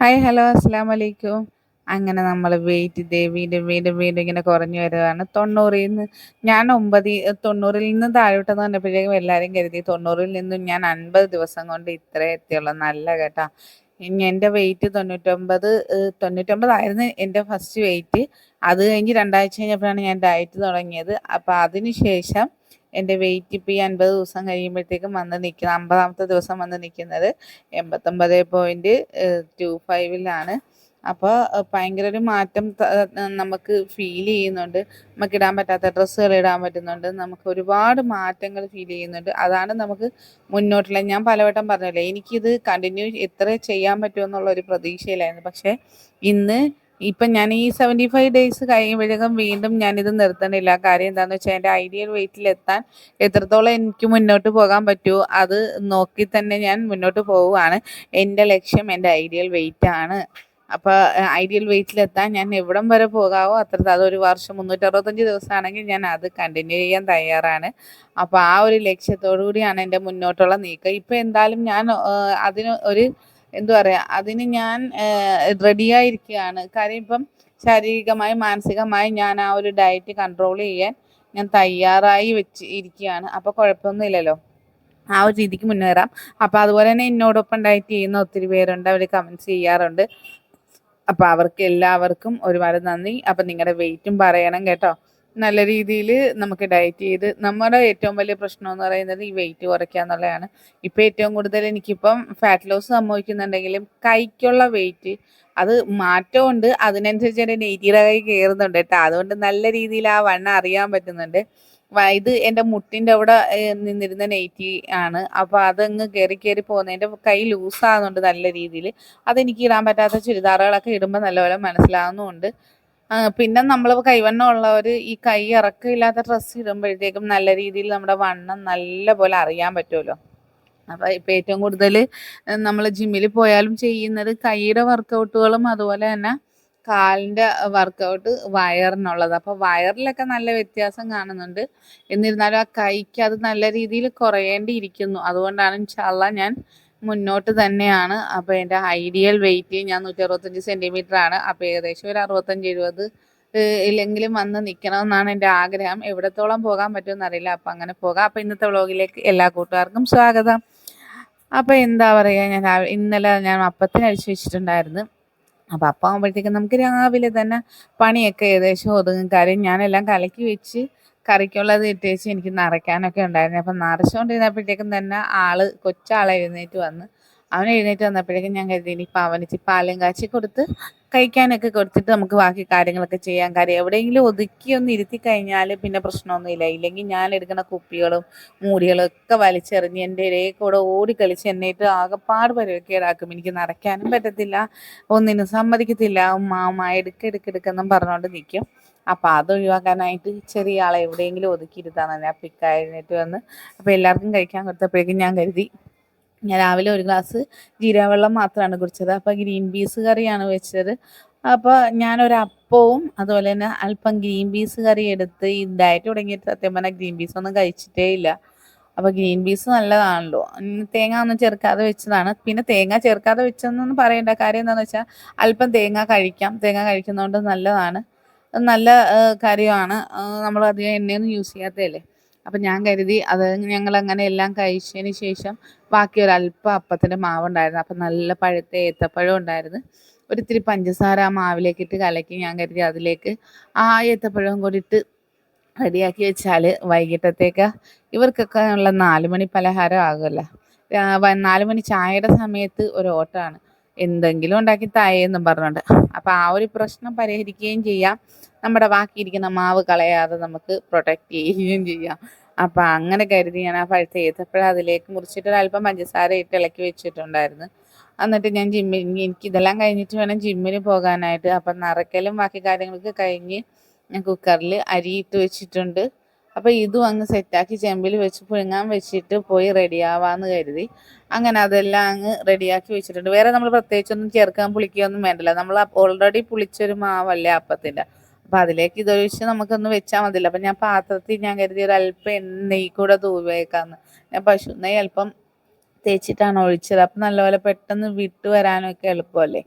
Hi hello അസ്സാം വലൈക്കും അങ്ങനെ നമ്മൾ വെയിറ്റ് ഇതേ വീണ്ടും വീണ്ടും വീണ്ടും ഇങ്ങനെ കുറഞ്ഞു വരുവാണ്. തൊണ്ണൂറിൽ നിന്ന് ഞാൻ ഒമ്പത് തൊണ്ണൂറിൽ നിന്ന് താഴോട്ടെന്ന് പറഞ്ഞപ്പോഴേക്കും എല്ലാവരും കരുതി തൊണ്ണൂറിൽ നിന്നും ഞാൻ അൻപത് ദിവസം കൊണ്ട് ഇത്ര എത്തിയുള്ളൂ. നല്ല കേട്ടാ. എന്റെ വെയിറ്റ് തൊണ്ണൂറ്റൊമ്പത് തൊണ്ണൂറ്റൊമ്പതായിരുന്നു എന്റെ ഫസ്റ്റ് വെയിറ്റ് അത് കഴിഞ്ഞ് രണ്ടാഴ്ച കഴിഞ്ഞപ്പോഴാണ് ഞാൻ ഡയറ്റ് തുടങ്ങിയത്. അപ്പോൾ അതിന് ശേഷം എന്റെ വെയിറ്റ് ഇപ്പോൾ ഈ അൻപത് ദിവസം കഴിയുമ്പോഴത്തേക്കും വന്ന് നിൽക്കുന്നത് അമ്പതാമത്തെ ദിവസം വന്ന് നിൽക്കുന്നത് എൺപത്തൊമ്പത് പോയിന്റ് ടു ഫൈവിലാണ് അപ്പോൾ ഭയങ്കര ഒരു മാറ്റം നമുക്ക് ഫീൽ ചെയ്യുന്നുണ്ട്. നമുക്ക് ഇടാൻ പറ്റാത്ത ഡ്രസ്സുകൾ ഇടാൻ പറ്റുന്നുണ്ട്. നമുക്ക് ഒരുപാട് മാറ്റങ്ങൾ ഫീൽ ചെയ്യുന്നുണ്ട്. അതാണ് നമുക്ക് മുന്നോട്ടുള്ള ഞാൻ പലവട്ടം പറഞ്ഞില്ലേ എനിക്കിത് കണ്ടിന്യൂ എത്ര ചെയ്യാൻ പറ്റുമെന്നുള്ള ഒരു പ്രതീക്ഷയിലായിരുന്നു. പക്ഷേ ഇന്ന് ഇപ്പം ഞാൻ ഈ സെവന്റി ഫൈവ് ഡേയ്സ് കഴിയുമ്പോഴേക്കും വീണ്ടും ഞാനിത് നിർത്തണില്ല. കാര്യം എന്താണെന്ന് വെച്ചാൽ എന്റെ ഐഡിയൽ വെയിറ്റിലെത്താൻ എത്രത്തോളം എനിക്ക് മുന്നോട്ട് പോകാൻ പറ്റുമോ അത് നോക്കി തന്നെ ഞാൻ മുന്നോട്ട് പോവുകയാണ്. എന്റെ ലക്ഷ്യം എന്റെ ഐഡിയൽ വെയിറ്റ് ആണ്. അപ്പോൾ ഐഡിയൽ വെയിറ്റിലെത്താൻ ഞാൻ എവിടം വരെ പോകാവോ അത്ര അതൊരു വർഷം മുന്നൂറ്ററുപത്തഞ്ച് ദിവസമാണെങ്കിൽ ഞാൻ അത് കണ്ടിന്യൂ ചെയ്യാൻ തയ്യാറാണ്. അപ്പോൾ ആ ഒരു ലക്ഷ്യത്തോടു കൂടിയാണ് എന്റെ മുന്നോട്ടുള്ള നീക്കം. ഇപ്പോൾ എന്തായാലും ഞാൻ അതിന് ഒരു എന്താ പറയുക അതിന് ഞാൻ റെഡിയായിരിക്കുകയാണ് കാര്യം ഇപ്പം ശാരീരികമായി മാനസികമായി ഞാൻ ആ ഒരു ഡയറ്റ് കൺട്രോൾ ചെയ്യാൻ ഞാൻ തയ്യാറായി വെച്ച് ഇരിക്കുകയാണ് അപ്പോൾ കുഴപ്പമൊന്നുമില്ലല്ലോ. ആ ഒരു രീതിക്ക് മുന്നേറാം. അപ്പോൾ അതുപോലെ തന്നെ എന്നോടൊപ്പം ഡയറ്റ് ചെയ്യുന്ന ഒത്തിരി പേരുണ്ട്. അവർ കമന്റ്സ് ചെയ്യാറുണ്ട്. അപ്പോൾ അവർക്ക് എല്ലാവർക്കും ഒരുപാട് നന്ദി. അപ്പം നിങ്ങളുടെ വെയിറ്റും പറയണം കേട്ടോ. നല്ല രീതിയിൽ നമുക്ക് ഡയറ്റ് ചെയ്ത് നമ്മുടെ ഏറ്റവും വലിയ പ്രശ്നം എന്ന് പറയുന്നത് ഈ വെയിറ്റ് കുറയ്ക്കുക എന്നുള്ളതാണ്. ഇപ്പോൾ ഏറ്റവും കൂടുതൽ എനിക്കിപ്പം ഫാറ്റ് ലോസ് സംഭവിക്കുന്നുണ്ടെങ്കിലും കൈക്കുള്ള വെയിറ്റ് അത് മാറ്റമുണ്ട്. അതിനനുസരിച്ച് എന്റെ നെയ്റ്റിയുടെ കൈ കയറുന്നുണ്ട് കേട്ടോ. അതുകൊണ്ട് നല്ല രീതിയിൽ ആ വണ്ണം അറിയാൻ പറ്റുന്നുണ്ട്. ഇത് എന്റെ മുട്ടിന്റെ അവിടെ നിന്നിരുന്ന നെയ്റ്റി ആണ്. അപ്പോൾ അതങ്ങ് കയറി കയറി പോകുന്നത് എന്റെ കൈ ലൂസാകുന്നുണ്ട് നല്ല രീതിയിൽ. അതെനിക്ക് ഇടാൻ പറ്റാത്ത ചുരിദാറുകളൊക്കെ ഇടുമ്പോൾ നല്ലപോലെ മനസ്സിലാവുന്നുമുണ്ട്. പിന്നെ നമ്മൾ കൈവണ്ണം ഉള്ളവർ ഈ കൈ ഇറക്കമില്ലാത്ത ഡ്രസ്സ് ഇടുമ്പോഴത്തേക്കും നല്ല രീതിയിൽ നമ്മുടെ വണ്ണം നല്ല പോലെ അറിയാൻ പറ്റുമല്ലോ. അപ്പോൾ ഇപ്പം ഏറ്റവും കൂടുതൽ നമ്മൾ ജിമ്മിൽ പോയാലും ചെയ്യുന്നത് കൈയുടെ വർക്കൗട്ടുകളും അതുപോലെ തന്നെ കാലിന്റെ വർക്കൗട്ട് വയറിനുള്ളത്. അപ്പോൾ വയറിലൊക്കെ നല്ല വ്യത്യാസം കാണുന്നുണ്ട്. എന്നിരുന്നാലും ആ കൈക്ക് അത് നല്ല രീതിയിൽ കുറയേണ്ടിയിരിക്കുന്നു. അതുകൊണ്ടാണ് ഇൻഷാല്ല ഞാൻ മുന്നോട്ട് തന്നെയാണ്. അപ്പോൾ എന്റെ ഐഡിയൽ വെയിറ്റ് ഞാൻ നൂറ്റി അറുപത്തഞ്ച് സെന്റിമീറ്റർ ആണ്. അപ്പോൾ ഏകദേശം ഒരു അറുപത്തഞ്ച് എഴുപത് ഇല്ലെങ്കിലും വന്ന് നിൽക്കണമെന്നാണ് എന്റെ ആഗ്രഹം. എവിടത്തോളം പോകാൻ പറ്റുമെന്ന് അറിയില്ല. അപ്പം അങ്ങനെ പോകാം. അപ്പോൾ ഇന്നത്തെ വ്ളോഗിലേക്ക് എല്ലാ കൂട്ടുകാർക്കും സ്വാഗതം. അപ്പോൾ എന്താ പറയുക ഞാൻ ഇന്നലെ ഞാൻ അപ്പത്തിന് അഴിച്ചു വെച്ചിട്ടുണ്ടായിരുന്നു. അപ്പോൾ അപ്പം ആകുമ്പോഴത്തേക്കും നമുക്ക് രാവിലെ തന്നെ പണിയൊക്കെ ഏകദേശം ഒതുങ്ങും. കാര്യം ഞാനെല്ലാം കലക്കി വെച്ച് കറിക്കുള്ളത് ഇട്ട് എനിക്ക് നിറയ്ക്കാനൊക്കെ ഉണ്ടായിരുന്നു. അപ്പം നിറച്ചുകൊണ്ടിരുന്നപ്പോഴത്തേക്കും തന്നെ ആൾ കൊച്ചാളെ എഴുന്നേറ്റ് വന്ന്. അവൻ എഴുന്നേറ്റ് വന്നപ്പോഴേക്കും ഞാൻ കരുതി ഇനിയിപ്പോൾ അവനിച്ച് പാലും കാച്ചി കൊടുത്ത് കഴിക്കാനൊക്കെ കൊടുത്തിട്ട് നമുക്ക് ബാക്കി കാര്യങ്ങളൊക്കെ ചെയ്യാൻ കാര്യം എവിടെയെങ്കിലും ഒതുക്കി ഒന്ന് ഇരുത്തി കഴിഞ്ഞാൽ പിന്നെ പ്രശ്നമൊന്നുമില്ല. ഇല്ലെങ്കിൽ ഞാൻ എടുക്കുന്ന കുപ്പികളും മൂടികളും ഒക്കെ വലിച്ചെറിഞ്ഞ് എന്റെ ഇരയെ കൂടെ ഓടിക്കളിച്ച് എന്നിട്ട് ആകെപ്പാട് പരിവക്കേടാക്കും. എനിക്ക് നടക്കാനും പറ്റത്തില്ല. ഒന്നിനും സമ്മതിക്കത്തില്ല. മാമ ഉമ്മ എടുക്ക് എടുക്ക് എടുക്കെന്നും പറഞ്ഞുകൊണ്ട് നിൽക്കും. അപ്പോൾ അത് ഒഴിവാക്കാനായിട്ട് ചെറിയ ആളെ എവിടെയെങ്കിലും ഒതുക്കിയിരുത്താന്ന് ഞാൻ പിക്കായിരുന്നിട്ട് വന്ന് അപ്പോൾ എല്ലാവർക്കും കഴിക്കാൻ കൊടുത്തപ്പോഴേക്കും ഞാൻ കരുതി ഞാൻ രാവിലെ ഒരു ഗ്ലാസ് ജീരാവെള്ളം മാത്രമാണ് കുടിച്ചത്. അപ്പോൾ ഗ്രീൻ പീസ് കറിയാണ് വെച്ചത്. അപ്പോൾ ഞാനൊരു അപ്പവും അതുപോലെ തന്നെ അല്പം ഗ്രീൻ പീസ് കറി എടുത്ത് ഈ ഡയറ്റ് തുടങ്ങിയിട്ട് സത്യം പറഞ്ഞാൽ ഗ്രീൻ പീസ് ഒന്നും കഴിച്ചിട്ടേ ഇല്ല. അപ്പോൾ ഗ്രീൻ പീസ് നല്ലതാണല്ലോ. തേങ്ങ ഒന്നും ചേർക്കാതെ വെച്ചതാണ്. പിന്നെ തേങ്ങ ചേർക്കാതെ വെച്ചതെന്നൊന്നും പറയണ്ട. കാര്യം എന്താണെന്ന് വെച്ചാൽ അല്പം തേങ്ങ കഴിക്കാം. തേങ്ങ കഴിക്കുന്നതുകൊണ്ട് നല്ലതാണ്. നല്ല കാര്യമാണ്. നമ്മൾ അധികം എണ്ണയൊന്നും യൂസ് ചെയ്യാത്തതല്ലേ. അപ്പം ഞാൻ കരുതി അത് ഞങ്ങൾ അങ്ങനെ എല്ലാം കഴിച്ചതിന് ശേഷം ബാക്കി ഒരു അല്പം അപ്പത്തിന്റെ മാവുണ്ടായിരുന്നു. അപ്പം നല്ല പഴുത്ത ഏത്തപ്പഴം ഉണ്ടായിരുന്നു. ഒരിത്തിരി പഞ്ചസാര ആ മാവിലേക്ക് ഇട്ട് കലക്കി ഞാൻ കരുതി അതിലേക്ക് ആ ഏത്തപ്പഴവും കൂടി ഇട്ട് റെഡിയാക്കി വെച്ചാൽ വൈകിട്ടത്തേക്ക് ഇവർക്കൊക്കെ ഉള്ള നാല് മണി പലഹാരം ആകുമല്ലോ. നാല് മണി ചായയുടെ സമയത്ത് ഒരു ഓട്ടമാണ്. എന്തെങ്കിലും ഉണ്ടാക്കി തായെന്നും പറഞ്ഞുകൊണ്ട് അപ്പോൾ ആ ഒരു പ്രശ്നം പരിഹരിക്കുകയും ചെയ്യാം. നമ്മുടെ ബാക്കിയിരിക്കുന്ന മാവ് കളയാതെ നമുക്ക് പ്രൊട്ടക്റ്റ് ചെയ്യുകയും ചെയ്യാം. അപ്പോൾ അങ്ങനെ കരുതി ഞാൻ ആ പഴുത്ത ഏത്തപ്പഴം അതിലേക്ക് മുറിച്ചിട്ട് അല്പം പഞ്ചസാര ഇട്ട് ഇളക്കി വെച്ചിട്ടുണ്ടായിരുന്നു. എന്നിട്ട് ഞാൻ ജിമ്മിൽ എനിക്ക് ഇതെല്ലാം കഴിഞ്ഞിട്ട് വേണം ജിമ്മിന് പോകാനായിട്ട്. അപ്പം നിറയ്ക്കലും ബാക്കി കാര്യങ്ങൾക്ക് കഴിഞ്ഞ് ഞാൻ കുക്കറിൽ അരി ഇട്ട് വെച്ചിട്ടുണ്ട്. അപ്പോൾ ഇതും അങ്ങ് സെറ്റാക്കി ചെമ്പിൽ വെച്ച് പുഴുങ്ങാൻ വെച്ചിട്ട് പോയി റെഡിയാവാന്ന് കരുതി. അങ്ങനെ അതെല്ലാം അങ്ങ് റെഡിയാക്കി വെച്ചിട്ടുണ്ട്. വേറെ നമ്മൾ പ്രത്യേകിച്ചൊന്നും ചേർക്കാൻ പുളിക്കുകയൊന്നും വേണ്ടല്ലോ. നമ്മൾ ഓൾറെഡി പുളിച്ചൊരു മാവല്ലേ അപ്പത്തിന്റെ. അപ്പം അതിലേക്ക് ഇതൊഴിച്ച് നമുക്കൊന്ന് വെച്ചാൽ മതില്ല അപ്പം ഞാൻ പാത്രത്തിൽ ഞാൻ കരുതി ഒരു അല്പം എണ്ണയിൽ കൂടെ തൂവേക്കാന്ന്. ഞാൻ പശു നെയ്യ് അല്പം തേച്ചിട്ടാണ് ഒഴിച്ചത്. അപ്പം നല്ലപോലെ പെട്ടെന്ന് വിട്ട് വരാനൊക്കെ എളുപ്പമല്ലേ?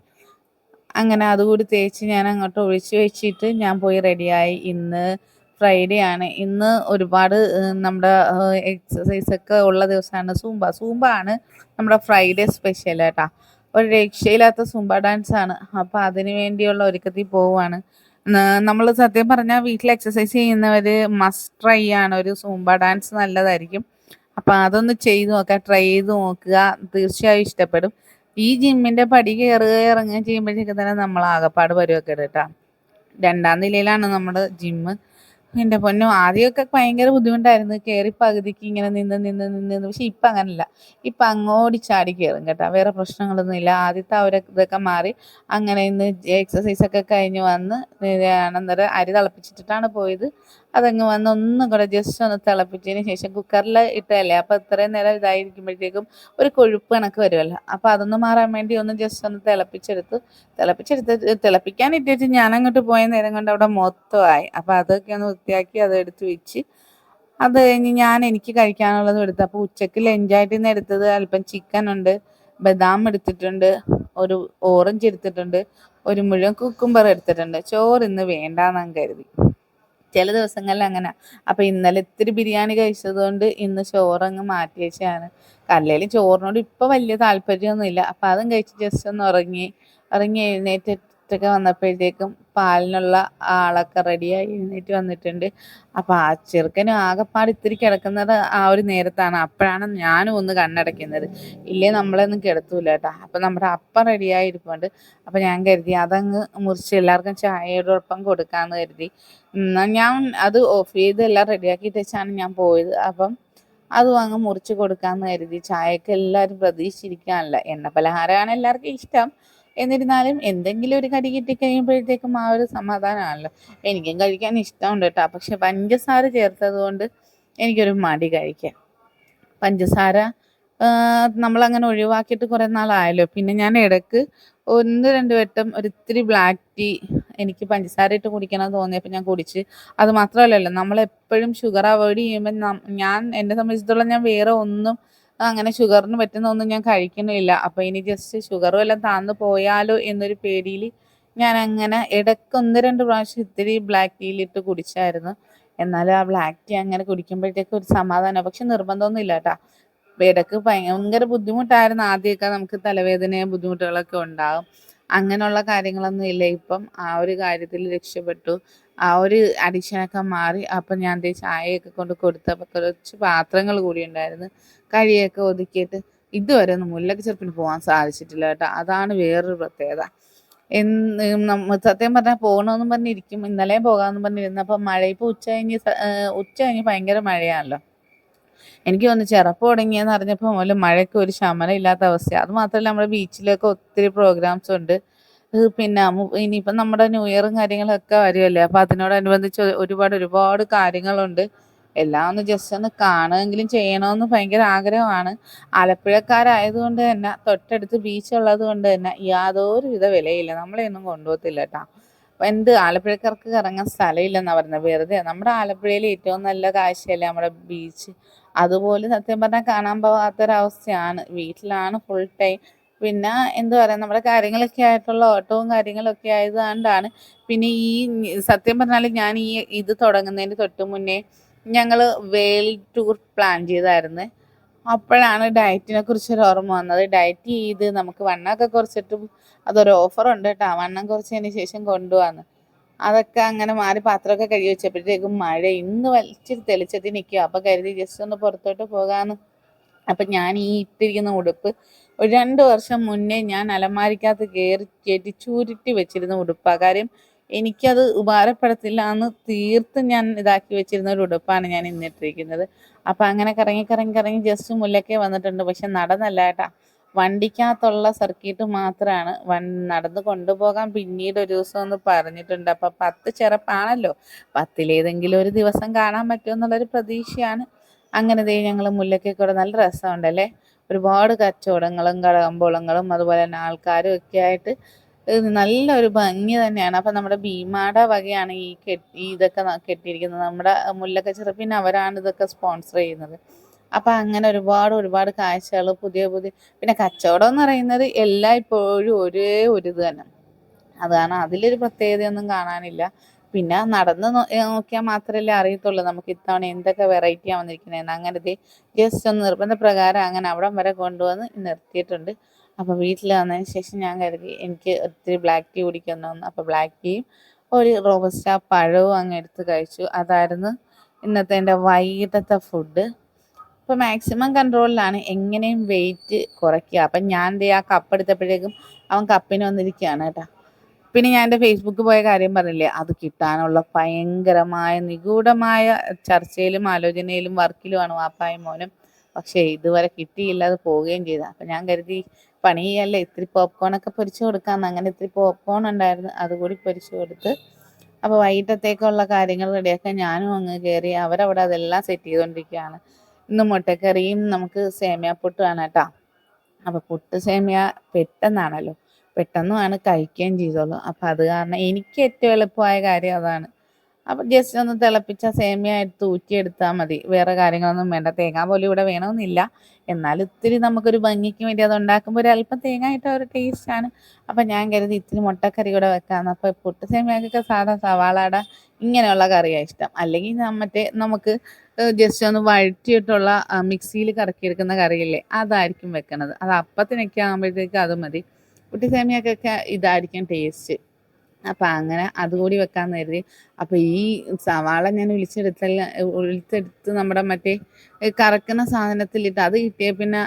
അങ്ങനെ അതുകൂടി തേച്ച് ഞാൻ അങ്ങോട്ട് ഒഴിച്ചു വെച്ചിട്ട് ഞാൻ പോയി റെഡിയായി. ഇന്ന് ഫ്രൈഡേ ആണ്. ഇന്ന് ഒരുപാട് നമ്മുടെ എക്സസൈസ് ഒക്കെ ഉള്ള ദിവസമാണ്. സൂമ്പ സൂമ്പ ആണ് നമ്മുടെ ഫ്രൈഡേ സ്പെഷ്യൽ കേട്ടാ. ഒരു രക്ഷയില്ലാത്ത സൂമ്പ ഡാൻസ് ആണ്. അപ്പോൾ അതിനു വേണ്ടിയുള്ള ഒരുക്കത്തിൽ പോവുകയാണ് നമ്മൾ സത്യം പറഞ്ഞാൽ വീട്ടിൽ എക്സസൈസ് ചെയ്യുന്നവർ മസ്റ്റ് ട്രൈ ആണ്. ഒരു സൂംബ ഡാൻസ് നല്ലതായിരിക്കും. അപ്പം അതൊന്ന് ചെയ്ത് നോക്കുക ട്രൈ ചെയ്ത് നോക്കുക. തീർച്ചയായും ഇഷ്ടപ്പെടും. ഈ ജിമ്മിന്റെ പടി കയറുക ഇറങ്ങുക ചെയ്യുമ്പോഴത്തേക്ക് തന്നെ നമ്മൾ ആകപ്പാട് വരുമൊക്കെ കേട്ടോ രണ്ടാം നിലയിലാണ് നമ്മുടെ ജിമ്മ് എന്റെ പൊന്നോ ആദ്യമൊക്കെ ഭയങ്കര ബുദ്ധിമുട്ടായിരുന്നു. കയറി പകുതിക്ക് ഇങ്ങനെ നിന്ന് നിന്ന് നിന്ന് നിന്ന്. പക്ഷെ ഇപ്പം അങ്ങനല്ല. ഇപ്പം അങ്ങോടി ചാടി കയറും കേട്ടോ. വേറെ പ്രശ്നങ്ങളൊന്നും ഇല്ല ആദ്യത്തെ അവരെ ഇതൊക്കെ മാറി അങ്ങനെ ഇന്ന് എക്സസൈസ് ഒക്കെ കഴിഞ്ഞ് വന്ന് അനന്തരം അരി തിളപ്പിച്ചിട്ടിട്ടാണ് പോയത്. അതങ്ങ് വന്ന് ഒന്നും കൂടെ ജസ്റ്റ് ഒന്ന് തിളപ്പിച്ചതിന് ശേഷം കുക്കറിൽ ഇട്ടതല്ലേ? അപ്പോൾ ഇത്രയും നേരം ഇതായിരിക്കുമ്പോഴത്തേക്കും ഒരു കൊഴുപ്പ് കണക്ക് വരുമല്ലോ അപ്പോൾ അതൊന്ന് മാറാൻ വേണ്ടി ഒന്ന് ജസ്റ്റ് ഒന്ന് തിളപ്പിച്ചെടുത്ത് തിളപ്പിച്ചെടുത്ത് തിളപ്പിക്കാൻ ഇട്ടിട്ട് ഞാൻ അങ്ങോട്ട് പോയ നേരം കൊണ്ട് അവിടെ മൊത്തമായി. അപ്പോൾ അതൊക്കെ ഒന്ന് വൃത്തിയാക്കി അത് എടുത്ത് വെച്ച് അത് കഴിഞ്ഞ് ഞാൻ എനിക്ക് കഴിക്കാനുള്ളത് എടുത്തു. അപ്പോൾ ഉച്ചയ്ക്ക് ലഞ്ചായിട്ട് ഇന്ന് എടുത്തത് അല്പം ചിക്കൻ ഉണ്ട് ബദാം എടുത്തിട്ടുണ്ട് ഒരു ഓറഞ്ച് എടുത്തിട്ടുണ്ട് ഒരു മുഴുവൻ കുക്കുംബർ എടുത്തിട്ടുണ്ട്. ചോറ് ഇന്ന് വേണ്ടാന്ന് കരുതി. ചില ദിവസങ്ങളിൽ അങ്ങനെ. അപ്പൊ ഇന്നലെ ഇത്തിരി ബിരിയാണി കഴിച്ചതുകൊണ്ട് ഇന്ന് ചോറങ്ങ് മാറ്റി വെച്ചാണ് കല്ലേലും ചോറിനോട് ഇപ്പോൾ വലിയ താല്പര്യമൊന്നുമില്ല. അപ്പൊ അതും കഴിച്ച് ജസ്റ്റ് ഒന്ന് ഉറങ്ങി ഉറങ്ങി എഴുന്നേറ്റ് ഒക്കെ വന്നപ്പോഴത്തേക്കും പാലിനുള്ള ആളൊക്കെ റെഡിയായി എഴുന്നേറ്റ് വന്നിട്ടുണ്ട്. അപ്പോൾ ആ ചെറുക്കനും ആകെപ്പാട് ഇത്തിരി കിടക്കുന്നത് ആ ഒരു നേരത്താണ്. അപ്പോഴാണ് ഞാനും ഒന്ന് കണ്ണടയ്ക്കുന്നത്. ഇല്ലേ നമ്മളൊന്നും കിടത്തൂല കേട്ടോ. അപ്പം നമ്മുടെ അപ്പം റെഡിയായി ഇരിപ്പുണ്ട് അപ്പം ഞാൻ കരുതി അതങ്ങ് മുറിച്ച് എല്ലാവർക്കും ചായയോടൊപ്പം കൊടുക്കാന്ന് കരുതി. ഞാൻ അത് ഓഫ് ചെയ്ത് എല്ലാം റെഡിയാക്കിയിട്ട് വെച്ചാണ് ഞാൻ പോയത്. അപ്പം അതും അങ്ങ് മുറിച്ച് കൊടുക്കാന്ന് കരുതി. ചായക്ക് എല്ലാവരും പ്രതീക്ഷിച്ചിരിക്കാനല്ല. എണ്ണ പലഹാരമാണ് എല്ലാവർക്കും ഇഷ്ടം. എന്നിരുന്നാലും എന്തെങ്കിലും ഒരു കടി കിട്ടിക്കഴിയുമ്പോഴത്തേക്കും ആ ഒരു സമാധാനമാണല്ലോ എനിക്കും കഴിക്കാൻ ഇഷ്ടമുണ്ട് കേട്ടോ. പക്ഷെ പഞ്ചസാര ചേർത്തത് കൊണ്ട് എനിക്കൊരു മടി കഴിക്കാം പഞ്ചസാര നമ്മളങ്ങനെ ഒഴിവാക്കിയിട്ട് കുറേ നാളായല്ലോ. പിന്നെ ഞാൻ ഇടയ്ക്ക് ഒന്ന് രണ്ട് വട്ടം ഒരിത്തിരി ബ്ലാക്ക് ടീ എനിക്ക് പഞ്ചസാര ഇട്ട് കുടിക്കണം തോന്നിയപ്പോൾ ഞാൻ കുടിച്ച്. അത് മാത്രമല്ലല്ലോ നമ്മളെപ്പോഴും ഷുഗർ അവോയ്ഡ് ചെയ്യുമ്പോൾ ഞാൻ എന്നെ സംബന്ധിച്ചിടത്തോളം ഞാൻ വേറെ ഒന്നും അങ്ങനെ ഷുഗറിന് പറ്റുന്ന ഒന്നും ഞാൻ കഴിക്കുന്നില്ല. അപ്പോൾ ഇനി ജസ്റ്റ് ഷുഗറും എല്ലാം താന്നു പോയാലോ എന്നൊരു പേടിയിൽ ഞാൻ അങ്ങനെ ഇടയ്ക്ക് ഒന്ന് രണ്ട് പ്രാവശ്യം ഇത്തിരി ബ്ലാക്ക് ടീയിലിട്ട് കുടിച്ചായിരുന്നു. എന്നാലും ആ ബ്ലാക്ക് ടീ അങ്ങനെ കുടിക്കുമ്പോഴത്തേക്ക് ഒരു സമാധാനം. പക്ഷെ നിർബന്ധമൊന്നും ഇല്ല കേട്ടോ ഇടയ്ക്ക് ഭയങ്കര ബുദ്ധിമുട്ടായിരുന്നു. ആദ്യമൊക്കെ നമുക്ക് തലവേദനയും ബുദ്ധിമുട്ടുകളൊക്കെ ഉണ്ടാകും അങ്ങനെയുള്ള കാര്യങ്ങളൊന്നും ഇല്ല. ഇപ്പം ആ ഒരു കാര്യത്തിൽ രക്ഷപ്പെട്ടു. ആ ഒരു അഡിക്ഷനൊക്കെ മാറി. അപ്പം ഞാൻ ദേ ചായയൊക്കെ കൊണ്ട് കൊടുത്തപ്പോൾ കുറച്ച് പാത്രങ്ങൾ കൂടി ഉണ്ടായിരുന്നു. കഴിയൊക്കെ ഒതുക്കിയിട്ട് ഇതുവരെ ഒന്നും മുല്ലക്ക് ചെറുപ്പിന് പോകാൻ സാധിച്ചിട്ടില്ല കേട്ടോ. അതാണ് വേറൊരു പ്രത്യേകത. എന്ന് സത്യം പറഞ്ഞാൽ പോകണമെന്നും പറഞ്ഞിരിക്കും. ഇന്നലെയും പോകാമെന്നും പറഞ്ഞിരുന്നു. അപ്പം മഴ ഇപ്പോൾ ഉച്ച കഴിഞ്ഞ് ഉച്ച കഴിഞ്ഞ് ഭയങ്കര മഴയാണല്ലോ. എനിക്ക് തോന്നുന്നു ചെറുപ്പം തുടങ്ങിയെന്ന് അറിഞ്ഞപ്പോൾ മുതൽ മഴയ്ക്ക് ഒരു ശമനം ഇല്ലാത്ത അവസ്ഥ അത് മാത്രമല്ല നമ്മുടെ ബീച്ചിലൊക്കെ ഒത്തിരി പ്രോഗ്രാംസ് ഉണ്ട്. പിന്നെ ഇനിയിപ്പം നമ്മുടെ ന്യൂ ഇയറും കാര്യങ്ങളൊക്കെ വരുമല്ലേ അപ്പോൾ അതിനോടനുബന്ധിച്ച് ഒരുപാട് ഒരുപാട് കാര്യങ്ങളുണ്ട്. എല്ലാം ഒന്ന് ജസ്റ്റ് ഒന്ന് കാണുമെങ്കിലും ചെയ്യണമെന്ന് ഭയങ്കര ആഗ്രഹമാണ്. ആലപ്പുഴക്കാരായതുകൊണ്ട് തന്നെ തൊട്ടടുത്ത് ബീച്ച് ഉള്ളത് കൊണ്ട് തന്നെ യാതൊരു വിധ വിലയില്ല. നമ്മളെയൊന്നും കൊണ്ടുപോകത്തില്ല കേട്ടോ. അപ്പം എന്ത് ആലപ്പുഴക്കാർക്ക് ഇറങ്ങാൻ സ്ഥലമില്ലെന്നാണ് പറയുന്നത്? വെറുതെ നമ്മുടെ ആലപ്പുഴയിൽ ഏറ്റവും നല്ല കാഴ്ചയല്ലേ നമ്മുടെ ബീച്ച്? അതുപോലെ സത്യം പറഞ്ഞാൽ കാണാൻ പോകാത്തൊരവസ്ഥയാണ് വീട്ടിലാണ് ഫുൾ ടൈം പിന്നെ എന്താ പറയുക നമ്മുടെ കാര്യങ്ങളൊക്കെ ആയിട്ടുള്ള ഓട്ടവും കാര്യങ്ങളൊക്കെ ആയതുകൊണ്ടാണ്. പിന്നെ ഈ സത്യം പറഞ്ഞാൽ ഞാൻ ഈ ഇത് തുടങ്ങുന്നതിന് തൊട്ട് മുന്നേ ഞങ്ങൾ വേൾ ടൂർ പ്ലാൻ ചെയ്തായിരുന്നു. അപ്പോഴാണ് ഡയറ്റിനെ കുറിച്ചൊരു ഓർമ്മ വന്നത്. ഡയറ്റ് ചെയ്ത് നമുക്ക് വണ്ണമൊക്കെ കുറച്ചിട്ടും അതൊരു ഓഫർ ഉണ്ട് കേട്ടോ. വണ്ണം കുറച്ചതിന് ശേഷം കൊണ്ടുവന്ന്. അതൊക്കെ അങ്ങനെ മാറി പാത്രമൊക്കെ കഴുകി വെച്ചപ്പോഴത്തേക്കും മഴ ഇന്ന് വലിച്ചിട്ട് തെളിച്ചെത്തി നിൽക്കുക അപ്പോൾ കരുതി ജസ്റ്റ് ഒന്ന് പുറത്തോട്ട് പോകാമെന്ന് അപ്പം ഞാൻ ഈ ഇട്ടിരിക്കുന്ന ഉടുപ്പ് ഒരു രണ്ട് വർഷം മുന്നേ ഞാൻ അലമാരിക്കകത്ത് കയറി കയറ്റി ചുരുട്ടി വെച്ചിരുന്ന ഉടുപ്പാണ് കാര്യം എനിക്കത് ഉപകാരപ്പെടത്തില്ല എന്ന് തീർത്ത് ഞാൻ ഇതാക്കി വെച്ചിരുന്ന ഒരു ഉടുപ്പാണ് ഞാൻ ഇന്നിട്ടിരിക്കുന്നത് അപ്പം അങ്ങനെ കറങ്ങി കറങ്ങി കറങ്ങി ജസ്റ്റ് മുല്ലക്കേ വന്നിട്ടുണ്ട്. പക്ഷെ നടന്നല്ല കേട്ടാ. വണ്ടിക്കകത്തുള്ള സർക്യൂട്ട് മാത്രമാണ് വൺ നടന്ന് കൊണ്ടുപോകാൻ പിന്നീട് ഒരു ദിവസം ഒന്ന് പറഞ്ഞിട്ടുണ്ട്. അപ്പം പത്ത് ചെറുപ്പാണല്ലോ. പത്തിലേതെങ്കിലും ഒരു ദിവസം കാണാൻ പറ്റുമെന്നുള്ളൊരു പ്രതീക്ഷയാണ്. അങ്ങനെ ദേ ഞങ്ങൾ മുല്ലക്കെ കൂടെ നല്ല രസമുണ്ടല്ലേ? ഒരുപാട് കച്ചവടങ്ങളും കടകമ്പോളങ്ങളും അതുപോലെ തന്നെ ആൾക്കാരും ഒക്കെ ആയിട്ട് നല്ലൊരു ഭംഗി തന്നെയാണ്. അപ്പം നമ്മുടെ ഭീമാട വകയാണ് ഈ കെട്ടി ഇതൊക്കെ കെട്ടിയിരിക്കുന്നത്. നമ്മുടെ മുല്ലക്ക ചെറുപ്പിന് അവരാണ് ഇതൊക്കെ സ്പോൺസർ ചെയ്യുന്നത്. അപ്പം അങ്ങനെ ഒരുപാട് ഒരുപാട് കാഴ്ചകൾ പുതിയ പുതിയ പിന്നെ കച്ചവടം എന്ന് പറയുന്നത് എല്ലാ ഇപ്പോഴും ഒരേ ഒരു ഇത് തന്നെ. അത് കാരണം അതിലൊരു പ്രത്യേകതയൊന്നും കാണാനില്ല. പിന്നെ നടന്ന് നോക്കിയാൽ മാത്രമല്ലേ അറിയത്തുള്ളൂ നമുക്ക് ഇത്തവണ എന്തൊക്കെ വെറൈറ്റി അങ്ങനെ ഇത് ജസ്റ്റ് ഒന്ന് നിർബന്ധപ്രകാരം അങ്ങനെ അവിടം വരെ കൊണ്ടുവന്ന് നിർത്തിയിട്ടുണ്ട്. അപ്പോൾ വീട്ടിൽ വന്നതിന് ശേഷം ഞാൻ കരുതി എനിക്ക് ഒത്തിരി ബ്ലാക്ക് ടീ കുടിക്കുന്നതെന്ന് അപ്പോൾ ബ്ലാക്ക് ടീയും ഒരു റോബസ്റ്റ പഴവും അങ്ങ് എടുത്ത് കഴിച്ചു. അതായിരുന്നു ഇന്നത്തെ എന്റെ വൈകിട്ടത്തെ ഫുഡ് ഇപ്പോൾ മാക്സിമം കൺട്രോളിലാണ് എങ്ങനെയും വെയിറ്റ് കുറയ്ക്കുക. അപ്പം ഞാൻ എന്ത് ആ കപ്പ് എടുത്തപ്പോഴേക്കും അവൻ കപ്പിന് വന്നിരിക്കുകയാണ് കേട്ടോ. പിന്നെ ഞാൻ എന്റെ ഫേസ്ബുക്ക് പോയ കാര്യം പറഞ്ഞില്ലേ? അത് കിട്ടാനുള്ള ഭയങ്കരമായ നിഗൂഢമായ ചർച്ചയിലും ആലോചനയിലും വർക്കിലുമാണ് വാപ്പായും മോനും. പക്ഷേ ഇതുവരെ കിട്ടിയില്ല അത് പോവുകയും ചെയ്തു. അപ്പം ഞാൻ കരുതി പണി ചെയ്യല്ലേ ഇത്തിരി പോപ്കോണൊക്കെ പൊരിച്ചു കൊടുക്കാമെന്ന് അങ്ങനെ ഇത്തിരി പോപ്കോൺ ഉണ്ടായിരുന്നു അതുകൂടി പൊരിച്ചു കൊടുത്ത്. അപ്പോൾ വൈകിട്ടത്തേക്കുള്ള കാര്യങ്ങൾ റെഡിയാക്കാൻ ഞാനും അങ്ങ് കയറി അവരവിടെ അതെല്ലാം സെറ്റ് ചെയ്തുകൊണ്ടിരിക്കുകയാണ് ഇന്ന് മുട്ടക്കറിയും നമുക്ക് സേമിയ പുട്ടുമാണ് കേട്ടോ. അപ്പോൾ പുട്ട് സേമിയ പെട്ടെന്നാണല്ലോ. പെട്ടെന്നുമാണ് കഴിക്കുകയും ചെയ്തോളൂ അപ്പോൾ അത് കാരണം എനിക്ക് ഏറ്റവും എളുപ്പമായ കാര്യം അതാണ്. അപ്പം ജസ്റ്റ് ഒന്ന് തിളപ്പിച്ച സേമിയ എടുത്ത് ഊറ്റിയെടുത്താൽ മതി. വേറെ കാര്യങ്ങളൊന്നും വേണ്ട. തേങ്ങ പോലും ഇവിടെ വേണമെന്നില്ല. എന്നാൽ ഇത്തിരി നമുക്കൊരു ഭംഗിക്ക് വേണ്ടി അത് ഉണ്ടാക്കുമ്പോൾ ഒരു അല്പം തേങ്ങ ഇട്ട ഒരു ടേസ്റ്റാണ് അപ്പം ഞാൻ കരുതി ഇത്തിരി മുട്ടക്കറി കൂടെ വെക്കാമെന്ന് അപ്പോൾ പുട്ട് സേമിയക്കൊക്കെ സാധാ സവാളാട ഇങ്ങനെയുള്ള കറിയാണ് ഇഷ്ടം. അല്ലെങ്കിൽ മറ്റേ നമുക്ക് ജസ്റ്റ് ഒന്ന് വഴറ്റിയിട്ടുള്ള മിക്സിയിൽ കറക്കിയെടുക്കുന്ന കറിയില്ലേ അതായിരിക്കും വെക്കണത്. അത് അപ്പത്തിനൊക്കെ ആകുമ്പോഴത്തേക്ക് അത് മതി. കുട്ടി സേമിയക്കൊക്കെ ഇതായിരിക്കും ടേസ്റ്റ് അപ്പം അങ്ങനെ അതുകൂടി വെക്കാമെന്ന് കരുതി. അപ്പോൾ ഈ സവാള ഞാൻ വിളിച്ചെടുത്ത വിളിച്ചെടുത്ത് നമ്മുടെ മറ്റേ കറക്കുന്ന സാധനത്തിലിട്ട് അത് കിട്ടിയ പിന്നെ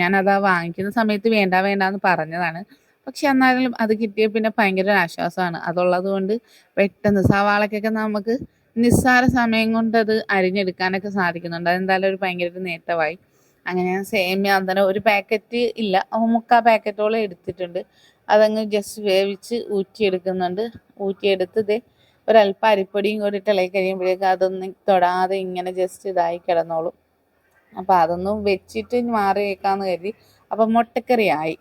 ഞാനത് വാങ്ങിക്കുന്ന സമയത്ത് വേണ്ട വേണ്ട എന്ന് പറഞ്ഞതാണ്. പക്ഷെ എന്നാലും അത് കിട്ടിയ പിന്നെ ഭയങ്കര ആശ്വാസമാണ്. അതുള്ളത് കൊണ്ട് പെട്ടെന്ന് സവാളക്കൊക്കെ നമുക്ക് നിസ്സാര സമയം കൊണ്ട് അത് അരിഞ്ഞെടുക്കാനൊക്കെ സാധിക്കുന്നുണ്ട്. അതെന്തായാലും ഒരു ഭയങ്കര ഒരു നേട്ടമായി. അങ്ങനെ ഞാൻ സേമിയ അന്നേരം ഒരു പാക്കറ്റ് ഇല്ല. മുക്കാൽ പാക്കറ്റോളം എടുത്തിട്ടുണ്ട്. അതങ്ങ് ജസ്റ്റ് വേവിച്ച് ഊറ്റിയെടുക്കുന്നുണ്ട്. ഊറ്റിയെടുത്ത് ഇതേ ഒരല്പം അരിപ്പൊടിയും കൂടി ഇളകി കഴിയുമ്പോഴേക്കും അതൊന്നും തൊടാതെ ഇങ്ങനെ ജസ്റ്റ് ഇതായി കിടന്നോളും. അപ്പോൾ അതൊന്നും വെച്ചിട്ട് മാറി വയ്ക്കാമെന്ന് കരുതി. അപ്പം മുട്ടക്കറി ആയി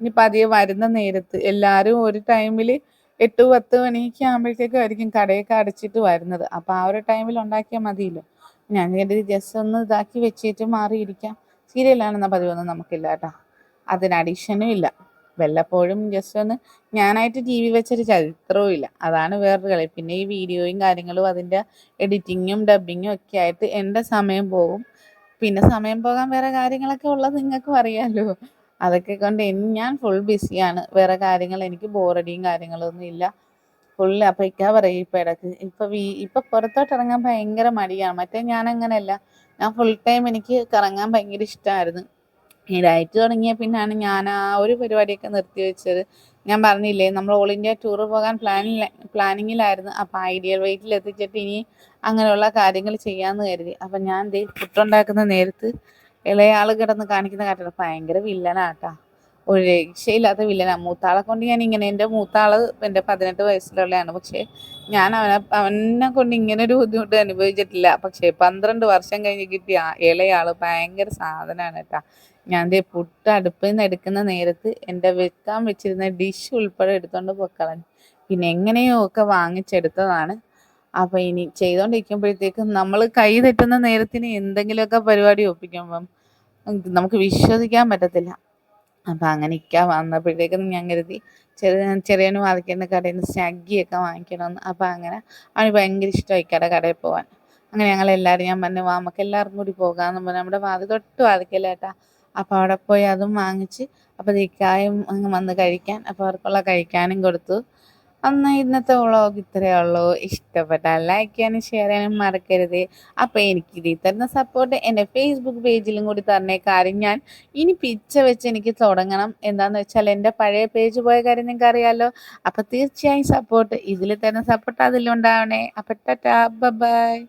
ഇനി പതിയെ വരുന്ന നേരത്ത് എല്ലാവരും ഒരു ടൈമിൽ എട്ട് പത്ത് മണിക്ക് ആകുമ്പോഴത്തേക്കും ആയിരിക്കും കടയൊക്കെ അടച്ചിട്ട് വരുന്നത്. അപ്പോൾ ആ ഒരു ടൈമിൽ ഉണ്ടാക്കിയാൽ മതിയല്ലോ. ഞാൻ കരുതി ജസ്റ്റ് ഒന്ന് ഇതാക്കി വെച്ചിട്ട് മാറിയിരിക്കാം സീരിയലാണെന്ന പതിവൊന്നും നമുക്കില്ല കേട്ടോ. അതിന് അഡീഷനും ഇല്ല. വല്ലപ്പോഴും ജസ്റ്റ് ഒന്ന് ഞാനായിട്ട് ടി വി വെച്ചൊരു ചരിത്രവും ഇല്ല. അതാണ് വേറൊരു കളി. പിന്നെ ഈ വീഡിയോയും കാര്യങ്ങളും അതിന്റെ എഡിറ്റിങ്ങും ഡബിങ്ങും ഒക്കെ ആയിട്ട് എന്റെ സമയം പോകും. പിന്നെ സമയം പോകാൻ വേറെ കാര്യങ്ങളൊക്കെ ഉള്ളത് നിങ്ങൾക്കും അറിയാമല്ലോ അതൊക്കെ കൊണ്ട് ഇനി ഞാൻ ഫുൾ ബിസിയാണ് വേറെ കാര്യങ്ങൾ എനിക്ക് ബോറടിയും കാര്യങ്ങളൊന്നും ഇല്ല. ഫുള്ള് അപ്പം ഇക്കാ പറയും ഇപ്പം ഇടയ്ക്ക് ഇപ്പം വീ ഇപ്പം പുറത്തോട്ട് ഇറങ്ങാൻ ഭയങ്കര മടിയാണ്. മറ്റേ ഞാൻ അങ്ങനെയല്ല ഞാൻ ഫുൾ ടൈം എനിക്ക് കറങ്ങാൻ ഭയങ്കര ഇഷ്ടമായിരുന്നു ഈ ഡയറ്റ് തുടങ്ങിയ പിന്നാണ് ഞാൻ ആ ഒരു പരിപാടിയൊക്കെ നിർത്തി വെച്ചത്. ഞാൻ പറഞ്ഞില്ലേ നമ്മൾ ഓൾ ഇന്ത്യ ടൂർ പോകാൻ പ്ലാനിൽ പ്ലാനിങ്ങിലായിരുന്നു അപ്പൊ ഐഡിയൽ വെയിറ്റിൽ എത്തിച്ചിട്ട് ഇനി അങ്ങനെയുള്ള കാര്യങ്ങൾ ചെയ്യാന്ന് കരുതി. അപ്പം ഞാൻ ദേ ഉണ്ടാക്കുന്ന നേരത്ത് ഇളയാൾ കിടന്ന് കാണിക്കുന്ന കാര്യം ഭയങ്കര വില്ലനാട്ടാ. ഒരു രക്ഷയില്ലാത്ത വില്ലനാ. മൂത്താളെ കൊണ്ട് ഞാൻ ഇങ്ങനെ എന്റെ മൂത്താൾ എന്റെ പതിനെട്ട് വയസ്സിലുള്ളതാണ് പക്ഷേ ഞാൻ അവനെ അവനെ കൊണ്ട് ഇങ്ങനെ ഒരു ബുദ്ധിമുട്ട് അനുഭവിച്ചിട്ടില്ല. പക്ഷേ പന്ത്രണ്ട് വർഷം കഴിഞ്ഞ് കിട്ടിയ ഇളയാൾ ഭയങ്കര സാധനമാണ് കേട്ടാ ഞാൻ ദേ പുട്ട് അടുപ്പിൽ നിന്ന് എടുക്കുന്ന നേരത്ത് എന്റെ വെക്കാൻ വെച്ചിരുന്ന ഡിഷ് ഉൾപ്പെടെ എടുത്തോണ്ട് പൊക്കളഞ്ഞു പിന്നെ എങ്ങനെയോ ഒക്കെ വാങ്ങിച്ചെടുത്തതാണ്. അപ്പോൾ ഇനി ചെയ്തുകൊണ്ടിരിക്കുമ്പോഴത്തേക്കും നമ്മൾ കൈ തെറ്റുന്ന നേരത്തിന് എന്തെങ്കിലുമൊക്കെ പരിപാടി ഒപ്പിക്കുമ്പം നമുക്ക് വിശ്വസിക്കാൻ പറ്റത്തില്ല. അപ്പം അങ്ങനെ ഇക്ക വന്നപ്പോഴത്തേക്കും ഞാൻ കരുതി ചെറിയ ചെറിയന് വാദിക്കേണ്ട കടയിൽ നിന്ന് സ്നഗ്ഗിയൊക്കെ വാങ്ങിക്കണമെന്ന്. അപ്പം അങ്ങനെ അവന് ഭയങ്കര ഇഷ്ടമായി കട കടയിൽ പോകാൻ അങ്ങനെ ഞങ്ങൾ എല്ലാവരും ഞാൻ പറഞ്ഞു വാ നമുക്ക് എല്ലാവർക്കും കൂടി പോകാമെന്ന് പറഞ്ഞു. നമ്മുടെ വാതി തൊട്ട് വാതിക്കലേട്ടാ അപ്പോൾ അവിടെ പോയി അതും വാങ്ങിച്ച് അപ്പോൾ ഇക്കായും അങ്ങ് വന്ന് കഴിക്കാൻ അപ്പോൾ അവർക്കുള്ള കഴിക്കാനും കൊടുത്തു. അന്ന് ഇന്നത്തെ വ്ളോഗ് ഇത്രയേ ഉള്ളൂ ഇഷ്ടപ്പെട്ടാൽ ലൈക്ക് ചെയ്യാനും ഷെയർ ചെയ്യാനും മറക്കരുത്. അപ്പോൾ എനിക്ക് ഇതിൽ തരുന്ന സപ്പോർട്ട് എന്റെ ഫേസ്ബുക്ക് പേജിലും കൂടി തരണേ. കാര്യം ഞാൻ ഇനി പിച്ച വെച്ച് എനിക്ക് തുടങ്ങണം. എന്താണെന്ന് വെച്ചാൽ എന്റെ പഴയ പേജ് പോയ കാര്യം നിങ്ങൾക്ക് അറിയാമല്ലോ അപ്പോൾ തീർച്ചയായും സപ്പോർട്ട് ഇതിൽ തരുന്ന സപ്പോർട്ട് അതിലുണ്ടാവണേ. അപ്പം ടാറ്റാ. ബൈ